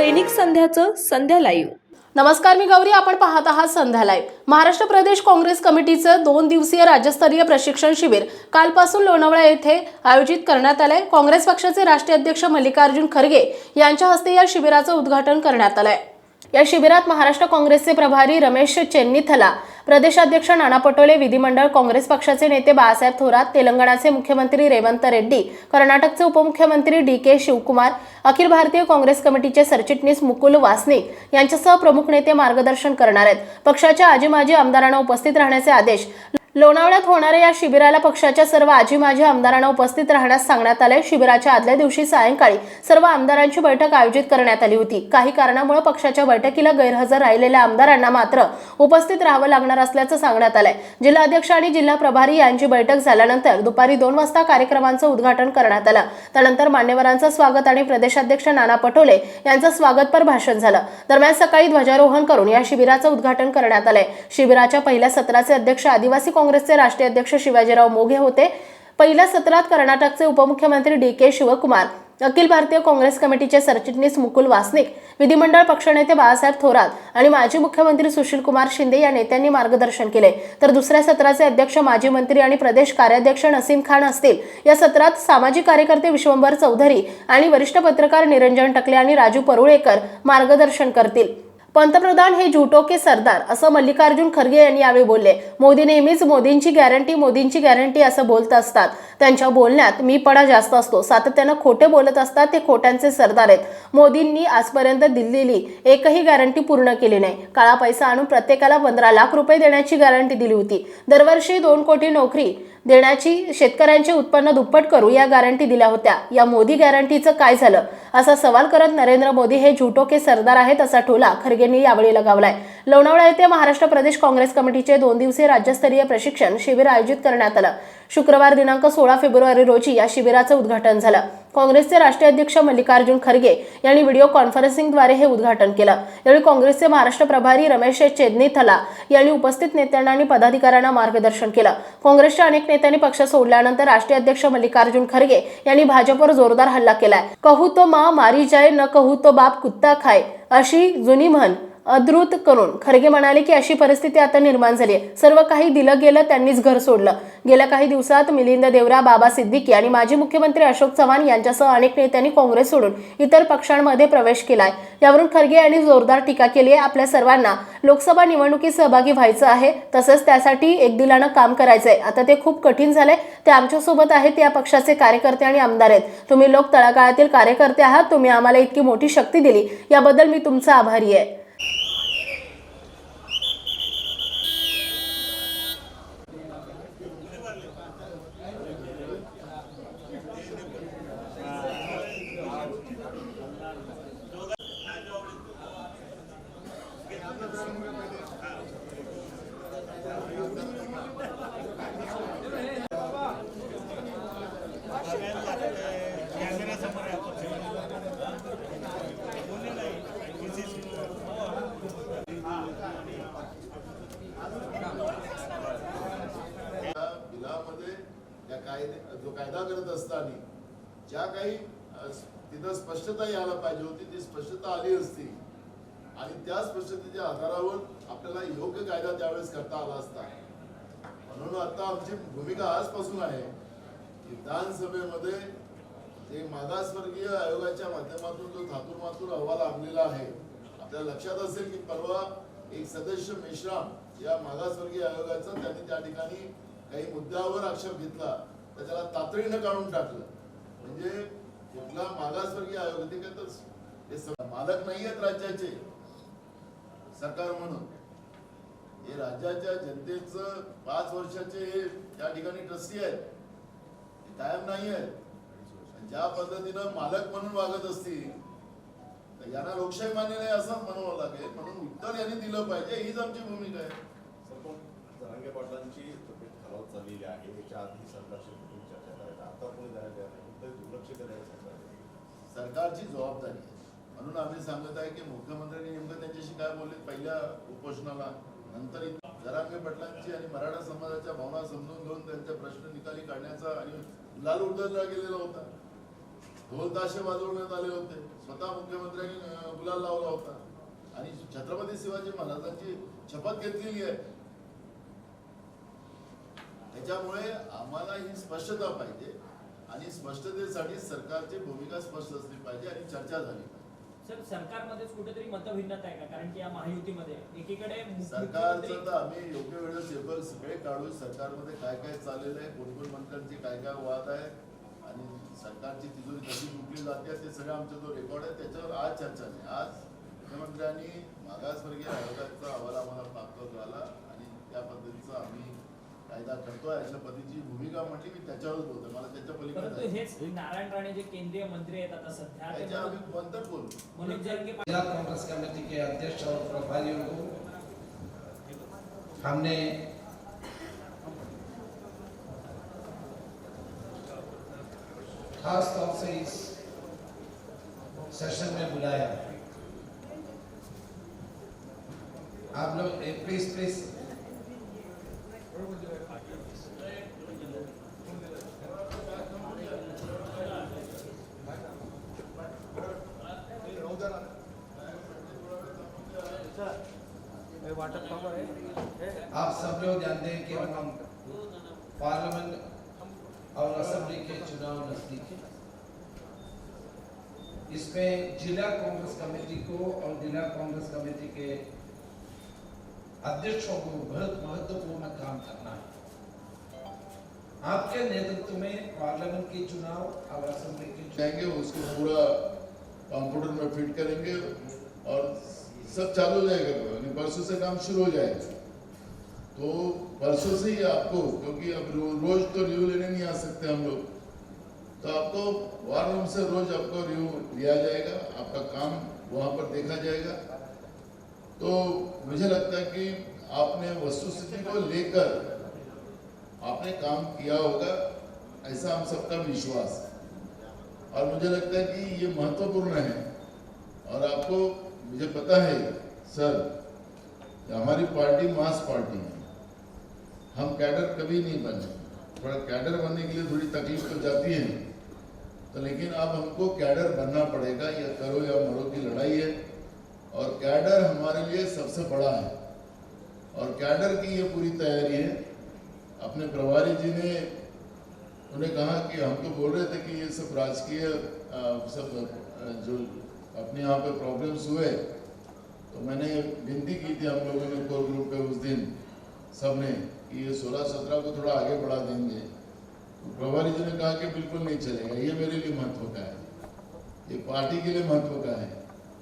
दैनिक संध्याचं संध्या live. नमस्कार मी गौरी आपण पाहत आहात संध्या लाईव्ह. महाराष्ट्र प्रदेश काँग्रेस कमिटीचं दोन दिवसीय राज्यस्तरीय प्रशिक्षण शिबिर कालपासून लोणावळा येथे आयोजित करण्यात आलंय. काँग्रेस पक्षाचे राष्ट्रीय अध्यक्ष मल्लिकार्जुन खरगे यांच्या हस्ते या शिबिराचं उद्घाटन करण्यात आलंय. या शिबिरात महाराष्ट्र काँग्रेसचे प्रभारी रमेश चेन्नीथला प्रदेशाध्यक्ष नाना पटोले विधिमंडळ काँग्रेस पक्षाचे नेते बाळासाहेब थोरात तेलंगणाचे मुख्यमंत्री रेवंत रेड्डी कर्नाटकचे उपमुख्यमंत्री डी के शिवकुमार अखिल भारतीय काँग्रेस कमिटीचे सरचिटणीस मुकुल वासनिक यांच्यासह प्रमुख नेते मार्गदर्शन करणार आहेत. पक्षाच्या आजी माजी आमदारांना उपस्थित राहण्याचे आदेश लोणावळ्यात होणाऱ्या या शिबिराला पक्षाच्या सर्व आजी माजी आमदारांना उपस्थित राहण्यास सांगण्यात आले शिबिराच्या आदल्या दिवशी सायंकाळी सर्व आमदारांची बैठक आयोजित करण्यात आली होती. काही कारणामुळे पक्षाच्या बैठकीला गैरहजर राहिलेल्या आमदारांना मात्र उपस्थित राहावं लागणार असल्याचं सांगण्यात आलंय. जिल्हाध्यक्ष आणि जिल्हा प्रभारी यांची बैठक झाल्यानंतर दुपारी दोन वाजता कार्यक्रमांचं उद्घाटन करण्यात आलं. त्यानंतर मान्यवरांचं स्वागत आणि प्रदेशाध्यक्ष नाना पटोले यांचं स्वागतपर भाषण झालं. दरम्यान सकाळी ध्वजारोहण करून या शिबिराचं उद्घाटन करण्यात आलंय. शिबिराच्या पहिल्या सत्राचे अध्यक्ष आदिवासी काँग्रेसचे राष्ट्रीय अध्यक्ष शिवाजीराव मोघे होते. पहिल्या सत्रात कर्नाटकचे उपमुख्यमंत्री डी के शिवकुमार अखिल भारतीय काँग्रेस कमिटीचे सरचिटणीस मुकुल वासनिक विधिमंडळ पक्षनेते बाळासाहेब थोरात आणि माजी मुख्यमंत्री सुशील कुमार शिंदे या नेत्यांनी मार्गदर्शन केले. तर दुसऱ्या सत्राचे अध्यक्ष माजी मंत्री आणि प्रदेश कार्याध्यक्ष नसीम खान असतील. या सत्रात सामाजिक कार्यकर्ते विश्वंभर चौधरी आणि वरिष्ठ पत्रकार निरंजन टकले आणि राजू परुळेकर मार्गदर्शन करतील. पंतप्रधान हे झुटो के सरदार असं मल्लिकार्जुन खरगे यांनी यावेळी बोलले. मोदी नेहमीच मोदींची गॅरंटी मोदींची गॅरंटी असं बोलत असतात. त्यांच्या बोलण्यात मीपणा जास्त असतो. सातत्यानं खोटे बोलत असतात ते खोट्यांचे सरदार आहेत. मोदींनी आजपर्यंत दिलेली एकही गॅरंटी पूर्ण केली नाही. काळा पैसा आणून प्रत्येकाला पंधरा लाख रुपये देण्याची गॅरंटी दिली होती. दरवर्षी दोन कोटी नोकरी देण्याची शेतकऱ्यांचे उत्पन्न दुप्पट करू या गॅरंटी दिल्या होत्या. या मोदी गॅरंटीचं काय झालं? असा सवाल करत नरेंद्र मोदी हे झुटो के सरदार आहेत असा टोला यांनी यावेळी लगावलाय. लोणावळा येथे महाराष्ट्र प्रदेश काँग्रेस कमिटीचे दोन दिवसीय राज्यस्तरीय प्रशिक्षण शिबिर आयोजित करण्यात आलं. शुक्रवार दिनांक सोळा फेब्रुवारी रोजी या शिबिराचं उद्घाटन झालं. काँग्रेसचे राष्ट्रीय अध्यक्ष मल्लिकार्जुन खरगे यांनी व्हिडिओ कॉन्फरन्सिंगद्वारे हे उद्घाटन केलं. यावेळी काँग्रेसचे महाराष्ट्र प्रभारी रमेश चेदनीथला यांनी उपस्थित नेत्यांना आणि पदाधिकाऱ्यांना मार्गदर्शन केलं. काँग्रेसच्या अनेक नेत्यांनी पक्ष सोडल्यानंतर राष्ट्रीय अध्यक्ष मल्लिकार्जुन खरगे यांनी भाजपवर जोरदार हल्ला केलाय. कहू तो मा मारी जाय न कहू तो बाप कुत्ता खाय अशी जुनी म्हण अद्रुत करून. खरगे म्हणाले की अशी परिस्थिती आता निर्माण झाली आहे. सर्व काही दिलं गेलं त्यांनीच घर सोडलं. गेल्या काही दिवसात मिलिंद देवरा बाबा सिद्दीकी आणि माजी मुख्यमंत्री अशोक चव्हाण यांच्यासह अनेक नेत्यांनी काँग्रेस सोडून इतर पक्षांमध्ये प्रवेश केलाय. यावरून खरगे यांनी जोरदार टीका केली आहे. आपल्या सर्वांना लोकसभा निवडणुकीत सहभागी व्हायचं आहे. तसंच त्यासाठी एक दिलानं काम करायचंय. आता ते खूप कठीण झालंय. ते आमच्यासोबत आहेत. या पक्षाचे कार्यकर्ते आणि आमदार आहेत. तुम्ही लोक तळागाळातील कार्यकर्ते आहात. तुम्ही आम्हाला इतकी मोठी शक्ती दिली. याबद्दल मी तुमचा आभारी आहे. जो कायदा करत असताना ज्या काही तिथं स्पष्टता यायला पाहिजे होती ती स्पष्टता आली असती. आणि त्या स्पष्टतेच्या आधारावर आपल्याला योग्य कायदा त्यावेळेस करता आला असता. म्हणून आता आमची भूमिका आजपासून आहे विधानसभेमध्ये ते मागासवर्गीय आयोगाच्या माध्यमातून जो थातूर मातूर अहवाल आणलेला आहे आपल्या लक्षात असेल की परवा एक सदस्य मेश्राम या मागासवर्गीय आयोगाचा त्यांनी त्या ठिकाणी काही मुद्द्यावर आक्षेप घेतला तर त्याला तातडीनं काढून टाकलं. म्हणजे कुठला मागासवर्गीय आयोग ते काय तर हे मालक नाही आहेत राज्याचे. सरकार म्हणून. हे राज्याच्या जनतेचं पाच वर्षाचे हे त्या ठिकाणी ट्रस्टी आहेत. कायम नाही आहेत. ज्या पद्धतीनं मालक म्हणून वागत असतील तर यांना लोकशाही मान्य नाही असं म्हणावं लागेल. म्हणून उत्तर यांनी दिलं पाहिजे. हीच आमची भूमिका आहे. जरांगे पाटलांची तब्येत खालावत चाललेली आहे. याच्या आधी सरकारशी चर्चा करायला आता कोणी जायला तयार नाही दुर्लक्ष करायला सरकार सरकारची जबाबदारी आहे. म्हणून आम्ही सांगत आहे की मुख्यमंत्र्यांनी नेमकं त्यांच्याशी काय बोलले? पहिल्या उपोषणाला. नंतर इथं जरांगे पटलांची आणि मराठा समाजाच्या भावना समजून घेऊन त्यांचे प्रश्न निकाली काढण्याचा आणि लाल उडदला गेलेला होता. ढोल ताशे वाजवण्यात आले होते. स्वतः मुख्यमंत्र्यांनी गुलाल लावला होता. आणि छत्रपती शिवाजी महाराजांची शपथ घेतलेली आहे. त्याच्यामुळे आम्हाला ही स्पष्टता पाहिजे आणि स्पष्टतेसाठी सरकारची भूमिका स्पष्ट असली पाहिजे आणि चर्चा झाली पाहिजे. सर सरकारमध्येच कुठेतरी मतभिन्नता आहे का? कारण की या महायुतीमध्ये एकीकडे सरकारचं तर आम्ही योग्य वेळेस योग्य सगळे काढू सरकारमध्ये काय काय चाललेलं आहे कोण कोण मंत्र्यांचे काय काय वाद आहे आणि सरकारची तिजोरी कशी लुटली जाते ते सगळं आमचा जो रेकॉर्ड आहे. त्याच्यावर आज चर्चा नाही. आज मुख्यमंत्र्यांनी मागासवर्गीय आयोगाचा अहवाल आम्हाला प्राप्त झाला आणि त्या पद्धतीचं आम्ही कायदा करतोय अशा पद्धतीची भूमिका म्हटली मी त्याच्यावरच बोलतोय. मला त्याच्या परंतु पलीकडे हेच नारायण राणे जे केंद्रीय मंत्री आहेत आता सध्या. ते त्याच्या आम्ही नंतर मनोज जरंगे पाटील जिला कांग्रेस कमेटी के अध्यक्ष और प्रभारियों को हमने खास तौर से इस सेशन में बुलाया। आप लोग प्लीज़ प्लीज़ आप सब लोग जानते हैं कि हम पार्लियामेंट और असेंबली के चुनाव नज़दीक है। इसमें जिला कांग्रेस कमेटी को और जिला कांग्रेस कमेटी के अध्यक्षों को बहुत महत्वपूर्ण काम करना है। आपके नेतृत्व में पार्लियामेंट के चुनाव और असेंबली के चुनाव। जाएँगे उसको पूरा कंप्यूटर में फिट करेंगे और सब चालू हो जाएगा परसों से काम शुरू हो जाएगा। तो परसों से ही आपको क्योंकि अब रो, रोज तो रिव्यू लेने नहीं आ सकते हम लोग। तो आपको वार रूम से रोज आपको रिव्यू लिया जाएगा आपका काम वहाँ पर देखा जाएगा। तो मुझे लगता है कि आपने वस्तुस्थिति को लेकर आपने काम किया होगा ऐसा हम सबका विश्वास है। और मुझे लगता है कि ये महत्वपूर्ण है। और आपको मुझे पता है, सर हमारी पार्टी मास पार्टी है। हम कैडर कभी नहीं बने। थोड़ा कैडर बनने के लिए थोड़ी तकलीफ़ तो जाती है। तो लेकिन अब हमको कैडर बनना पड़ेगा, या करो या मरो की लड़ाई है। और कैडर हमारे लिए सबसे बड़ा है। और कैडर की ये पूरी तैयारी है। अपने प्रभारी जी ने उन्हें कहा कि हम तो बोल रहे थे कि ये सब राजकीय सब जो अपने यहाँ पे प्रॉब्लम्स हुए तो मैंने विनती की थी हम लोगों ने कोर ग्रुप पे उस दिन, सबने, कि ये सोलह सत्रह को थोड़ा आगे बढ़ा देंगे। तो प्रभारी जी ने कहा कि बिल्कुल नहीं चलेगा, ये मेरे लिए महत्व का है। ये पार्टी के लिए महत्व का है।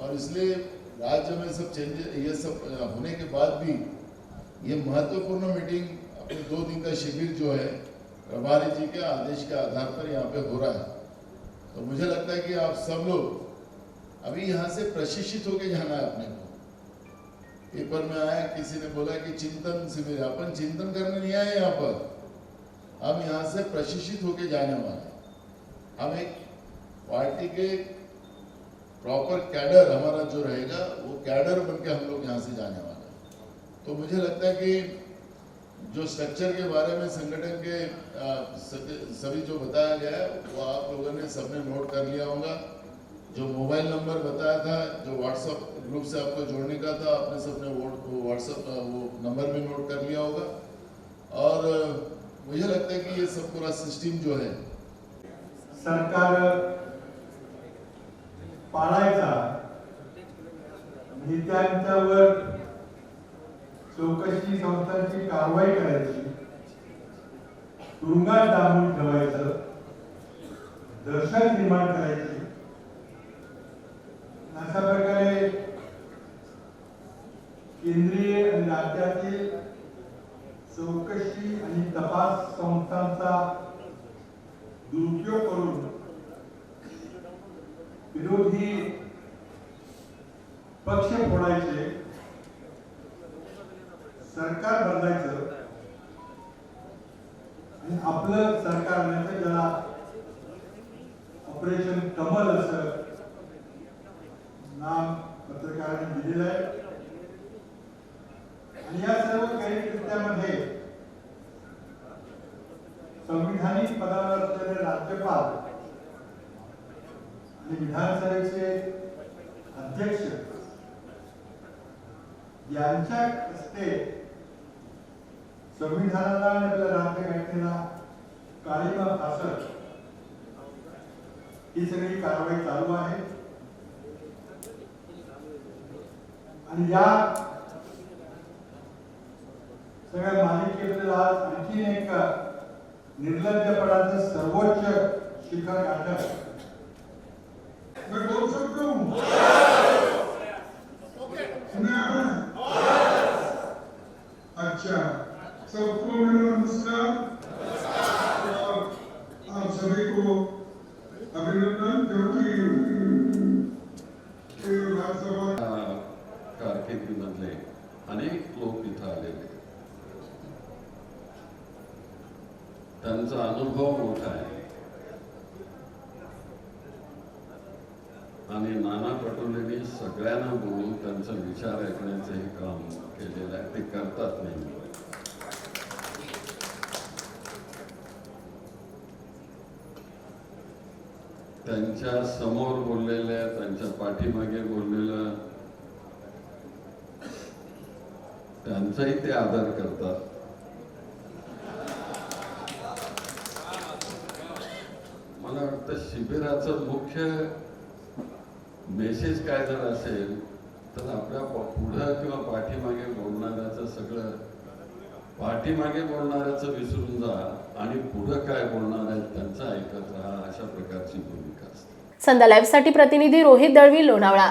और इसलिए राज्य में सब चेंजेस ये सब होने के बाद भी ये महत्वपूर्ण मीटिंग अपने दो दिन का शिविर जो है, प्रभारी जी के आदेश के आधार पर यहाँ पे हो रहा है। तो मुझे लगता है कि आप सब लोग अभी यहाँ से प्रशिक्षित होके जाना है अपने को। पेपर में आया, किसी ने बोला कि चिंतन शिविर। अपन चिंतन करने नहीं आए यहाँ पर। हम यहाँ से प्रशिक्षित होके जाने वाले हम एक पार्टी के प्रॉपर कैडर हमारा जो रहेगा, वो कैडर बन के हम लोग यहाँ से जाने वाले तो मुझे लगता है कि जो स्ट्रक्चर के बारे में, संगठन के सभी सभी जो बताया गया है, वो आप लोगों ने सबने नोट कर लिया होगा। जो मोबाइल नंबर बताया था, जो व्हाट्सएप ग्रुप से आपको जोड़ने का था, आपने सबने वो व्हाट्सएप वो नंबर भी नोट कर लिया होगा। और, मुझे लगता है कि ये सब पूरा सिस्टम जो है। सरकार पाळायचा नेत्यांच्यावर चौकशी संस्थांची कारवाई करायची. तुरुंगात डांबून ठेवायचं. निर्माण करायची. अशा प्रकारे केंद्रीय आणि राज्यातील चौकशी आणि तपास संस्थांचा दुरुपयोग करून विरोधी पक्ष फोडायचे सरकार बदलायचं आणि आपलं सरकार म्हणजे ज्याला ऑपरेशन कमल असं नाम पत्रकारांनी दिलेलं आहे. आणि या सर्व काही कृत्यामध्ये संविधानिक पदावर असलेले राज्यपाल आणि विधानसभेचे अध्यक्ष यांच्या हस्ते संविधानाला आणि आपल्या राज्यघटनेला काळीमा फासत ही सगळी कारवाई चालू आहे. आणि या सगळ्या मालिकेबद्दल आज आणखी एक निर्लज्जपणाचं सर्वोच्च शिखर गाठत मैं बोल सकता हूँ सुना अच्छा. सबको मेरा नमस्कार और आप सभी को अभिनंदन क्योंकि ये विधानसभा कारकिर्दीमधले अनेक लोक इथं आलेले. त्यांचा अनुभव मोठा आहे. आणि नाना पटोलेंनी सगळ्यांना बोलून त्यांचा विचार ऐकण्याचं हे काम केलेलं आहे. ते करतात नेहमी. त्यांच्यासमोर बोललेल्या त्यांच्या पाठीमागे बोललेलं त्यांचाही ते आदर करतात. मला वाटतं शिबिराचं मुख्य मेसेज काय जर असेल तर आपल्या पुढं किंवा पाठीमागे बोलणाऱ्याचं सगळं पाठीमागे बोलणाऱ्याचं विसरून जा आणि पुढं काय बोलणार आहेत त्यांचं ऐकत राहा अशा प्रकारची भूमिका असते. संध्या लाईव्हसाठी प्रतिनिधी रोहित दळवी लोणावळा.